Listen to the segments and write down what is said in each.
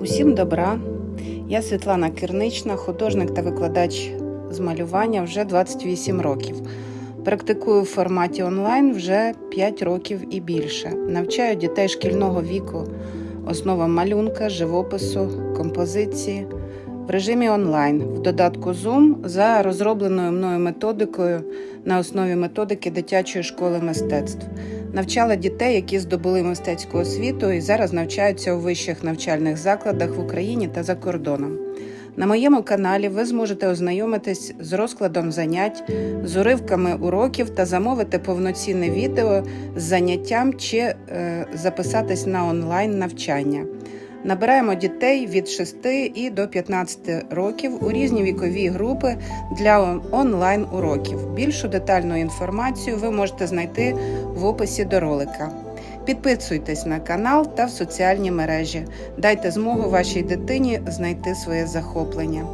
Усім добра! Я Світлана Кирнична, художник та викладач з малювання вже 28 років. Практикую в форматі онлайн вже 5 років і більше. Навчаю дітей шкільного віку основам малюнка, живопису, композиції в режимі онлайн в додатку Zoom за розробленою мною методикою на основі методики дитячої школи мистецтв. Навчала дітей, які здобули мистецьку освіту і зараз навчаються у вищих навчальних закладах в Україні та за кордоном. На моєму каналі ви зможете ознайомитись з розкладом занять, з уривками уроків та замовити повноцінне відео з заняттям чи е, записатись на онлайн навчання. Набираємо дітей від 6 і до 15 років у різні вікові групи для онлайн уроків. Більшу детальну інформацію ви можете знайти в описі до ролика. Підписуйтесь на канал та в соціальні мережі. Дайте змогу вашій дитині знайти своє захоплення.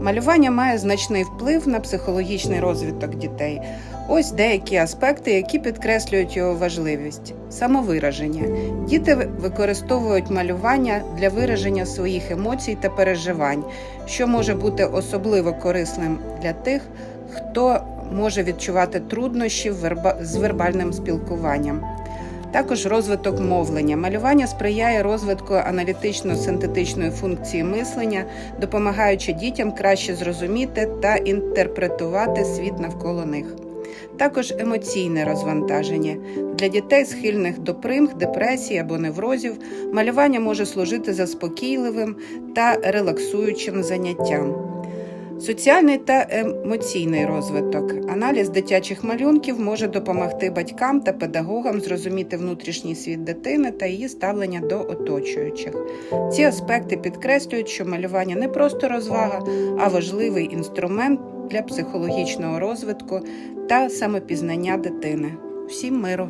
Малювання має значний вплив на психологічний розвиток дітей. Ось деякі аспекти, які підкреслюють його важливість. Самовираження. Діти використовують малювання для вираження своїх емоцій та переживань, що може бути особливо корисним для тих, хто може відчувати труднощі з вербальним спілкуванням. Також розвиток мовлення. Малювання сприяє розвитку аналітично-синтетичної функції мислення, допомагаючи дітям краще зрозуміти та інтерпретувати світ навколо них. Також емоційне розвантаження. Для дітей, схильних до примх, депресії або неврозів, малювання може служити заспокійливим та релаксуючим заняттям. Соціальний та емоційний розвиток. Аналіз дитячих малюнків може допомогти батькам та педагогам зрозуміти внутрішній світ дитини та її ставлення до оточуючих. Ці аспекти підкреслюють, що малювання не просто розвага, а важливий інструмент для психологічного розвитку та самопізнання дитини. Всім миру!